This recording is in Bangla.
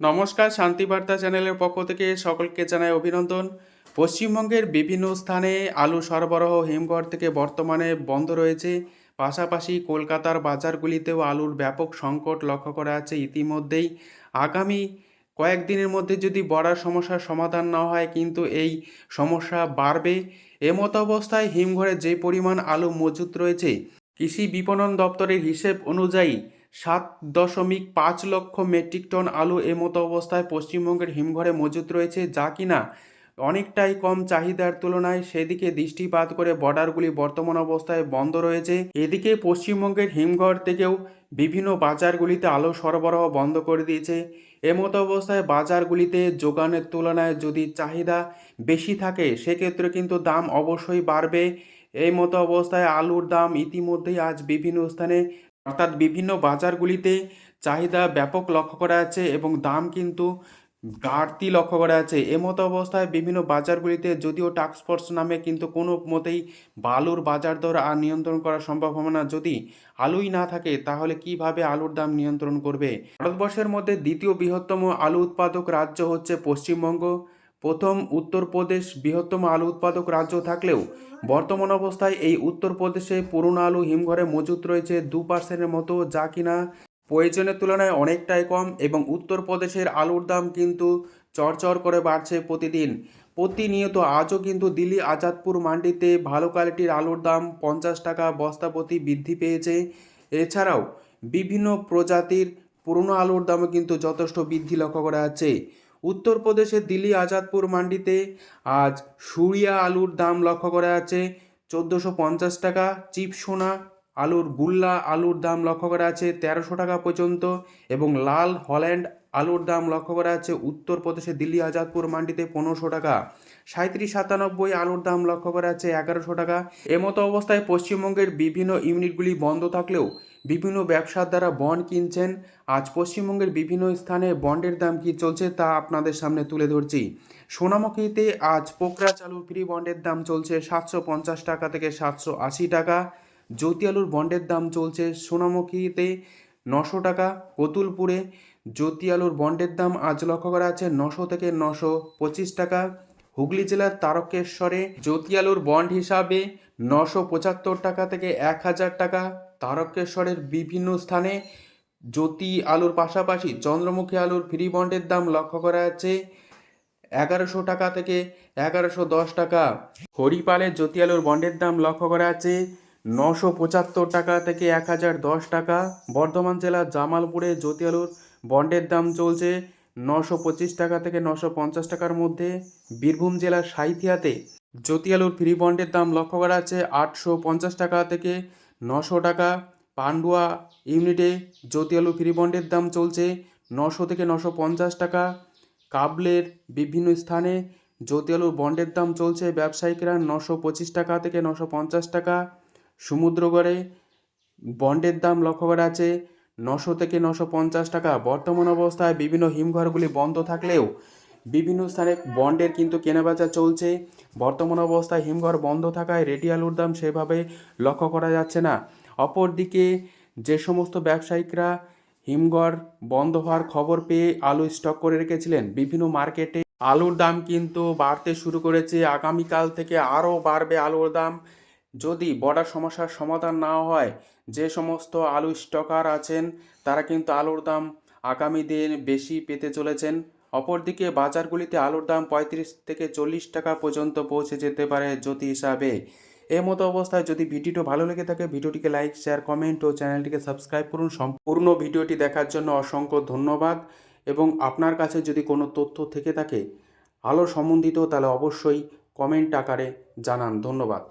নমস্কার শান্তিবার্তা চ্যানেলের পক্ষ থেকে সকলকে জানাই অভিনন্দন। পশ্চিমবঙ্গের বিভিন্ন স্থানে আলু সরবরাহ হিমঘর থেকে বর্তমানে বন্ধ রয়েছে। পাশাপাশি কলকাতার বাজারগুলিতেও আলুর ব্যাপক সংকট লক্ষ্য করা যাচ্ছে ইতিমধ্যেই। আগামী কয়েকদিনের মধ্যে যদি বড়ার সমস্যার সমাধান না হয়, কিন্তু এই সমস্যা বাড়বে। এমত অবস্থায় হিমঘরে যে পরিমাণ আলু মজুত রয়েছে, কৃষি বিপণন দপ্তরের হিসেব অনুযায়ী সাত দশমিক পাঁচ লক্ষ মেট্রিক টন আলু এ এমতো অবস্থায় পশ্চিমবঙ্গের হিমঘরে মজুত রয়েছে, যা কিনা অনেকটাই কম চাহিদার তুলনায় সেদিকে দৃষ্টিপাত করে বর্ডারগুলি বর্তমান অবস্থায় বন্ধ রয়েছে। এদিকে পশ্চিমবঙ্গের হিমঘর থেকেও বিভিন্ন বাজারগুলিতে আলু সরবরাহ বন্ধ করে দিয়েছে। এমতো অবস্থায় বাজারগুলিতে যোগানের তুলনায় যদি চাহিদা বেশি থাকে, সেক্ষেত্রে কিন্তু দাম অবশ্যই বাড়বে। এই মতো অবস্থায় আলুর দাম ইতিমধ্যেই আজ বিভিন্ন স্থানে অর্থাৎ বিভিন্ন বাজারগুলিতে চাহিদা ব্যাপক লক্ষ্য করা আছে এবং দাম কিন্তু ঘাটতি লক্ষ্য করা আছে এমতো অবস্থায় বিভিন্ন বাজারগুলিতে যদিও টাস্ক ফোর্স নামে কিন্তু কোনো মতেই বালুর বাজার দর আর নিয়ন্ত্রণ করা সম্ভব হবে না। যদি আলুই না থাকে, তাহলে কীভাবে আলুর দাম নিয়ন্ত্রণ করবে? ভারতবর্ষের মধ্যে দ্বিতীয় বৃহত্তম আলু উৎপাদক রাজ্য হচ্ছে পশ্চিমবঙ্গ। প্রথম উত্তরপ্রদেশ বৃহত্তম আলু উৎপাদক রাজ্য থাকলেও বর্তমান অবস্থায় এই উত্তরপ্রদেশে পুরনো আলু হিমঘরে মজুত রয়েছে দু পার্সেন্টের মতো, যা কিনা প্রয়োজনের তুলনায় অনেকটাই কম এবং উত্তরপ্রদেশের আলুর দাম কিন্তু চরচর করে বাড়ছে প্রতিদিন। প্রতিনিয়ত আজও কিন্তু দিল্লি আজাদপুর মান্ডিতে ভালো কোয়ালিটির আলুর দাম পঞ্চাশ টাকা বস্তা প্রতি বৃদ্ধি পেয়েছে। এছাড়াও বিভিন্ন প্রজাতির পুরনো আলুর দামও কিন্তু যথেষ্ট বৃদ্ধি লক্ষ্য করা যাচ্ছে। উত্তরপ্রদেশের দিল্লি আজাদপুর মান্ডিতে আজ সুরিয়া আলুর দাম লক্ষ্য করা আছে চোদ্দোশো পঞ্চাশ টাকা, চিপ সোনা আলুর গুল্লা আলুর দাম লক্ষ্য করা আছে তেরোশো টাকা পর্যন্ত এবং লাল হল্যান্ড আলুর দাম লক্ষ্য করা আছে উত্তরপ্রদেশের দিল্লি, আজাদপুর, মান্ডিতে পনেরোশো টাকা। সাঁত্রিশ, সাতানব্বই আলুর দাম লক্ষ্য করা যাচ্ছে এগারোশো টাকা। এমতো অবস্থায় পশ্চিমবঙ্গের বিভিন্ন ইউনিটগুলি বন্ধ থাকলেও বিভিন্ন ব্যবসার দ্বারা বন্ড কিনছেন। আজ পশ্চিমবঙ্গের বিভিন্ন স্থানে বন্ডের দাম কী চলছে তা আপনাদের সামনে তুলে ধরছি। সোনামুখীতে আজ পোকরা চালু ফ্রি বন্ডের দাম চলছে সাতশো পঞ্চাশ টাকা থেকে সাতশো আশি টাকা। জ্যোতি আলুর বন্ডের দাম চলছে সোনামুখীতে নশো টাকা। কতুলপুরে জ্যোতি আলুর বন্ডের দাম আজ লক্ষ্য করা আছে নশো থেকে নশো পঁচিশ টাকা। হুগলি জেলার তারকেশ্বরে জ্যোতি আলুর বন্ড হিসাবে নশো পঁচাত্তর টাকা থেকে এক হাজার টাকা। তারকেশ্বরের বিভিন্ন স্থানে জ্যোতি আলুর পাশাপাশি চন্দ্রমুখী আলুর ফ্রি বন্ডের দাম লক্ষ্য করা যাচ্ছে এগারোশো টাকা থেকে এগারোশো দশ টাকা। হরিপালের জ্যোতি আলুর বন্ডের দাম লক্ষ্য করা আছে নশো পঁচাত্তর টাকা থেকে এক হাজার দশ টাকা। বর্ধমান জেলার জামালপুরে জ্যোতি আলুর বন্ডের দাম চলছে নশো পঁচিশ টাকা থেকে নশো পঞ্চাশ টাকার মধ্যে। বীরভূম জেলার সাইথিয়াতে জ্যোতি আলুর ফ্রি বন্ডের দাম লক্ষ্য করা আছে আটশো পঞ্চাশ টাকা থেকে নশো টাকা। পান্ডুয়া ইউনিটে জ্যোতি আলু ফ্রি বন্ডের দাম চলছে নশো থেকে নশো পঞ্চাশ টাকা। কাবলের বিভিন্ন স্থানে জ্যোতি আলুর বন্ডের দাম চলছে ব্যবসায়িকরা নশো পঁচিশ টাকা থেকে নশো পঞ্চাশ টাকা। সমুদ্রগড়ে বন্ডের দাম লক্ষ্য করা আছে নশো থেকে নশো পঞ্চাশ টাকা। বর্তমান অবস্থায় বিভিন্ন হিমঘরগুলি বন্ধ থাকলেও বিভিন্ন স্থানে বন্ডের কিন্তু কেনাবেচা চলছে। বর্তমান অবস্থায় হিমঘর বন্ধ থাকায় রেডি আলুর দাম সেভাবে লক্ষ্য করা যাচ্ছে না। অপরদিকে যে সমস্ত ব্যবসায়িকরা হিমঘর বন্ধ হওয়ার খবর পেয়ে আলু স্টক করে রেখেছিলেন। বিভিন্ন মার্কেটে আলুর দাম কিন্তু বাড়তে শুরু করেছে। আগামীকাল থেকে আরও বাড়বে আলুর দাম। যদি বর্ডার সমস্যার সমাধান না হয় যে সমস্ত আলু স্টকার আছেন, তারা কিন্তু আলুর দাম আগামী দিন বেশি পেতে চলেছেন। অপরদিকে বাজারগুলিতে আলুর দাম পঁয়ত্রিশ থেকে চল্লিশ টাকা পর্যন্ত পৌঁছে যেতে পারে জ্যোতি হিসাবে। এ মতো অবস্থায় যদি ভিডিওটি ভালো লেগে থাকে, ভিডিওটিকে লাইক, শেয়ার, কমেন্ট ও চ্যানেলটিকে সাবস্ক্রাইব করুন। সম্পূর্ণ ভিডিওটি দেখার জন্য অসংখ্য ধন্যবাদ। এবং আপনার কাছে যদি কোনো তথ্য থেকে থাকে, আলো সম্বন্ধিত, তাহলে অবশ্যই কমেন্ট আকারে জানান। ধন্যবাদ।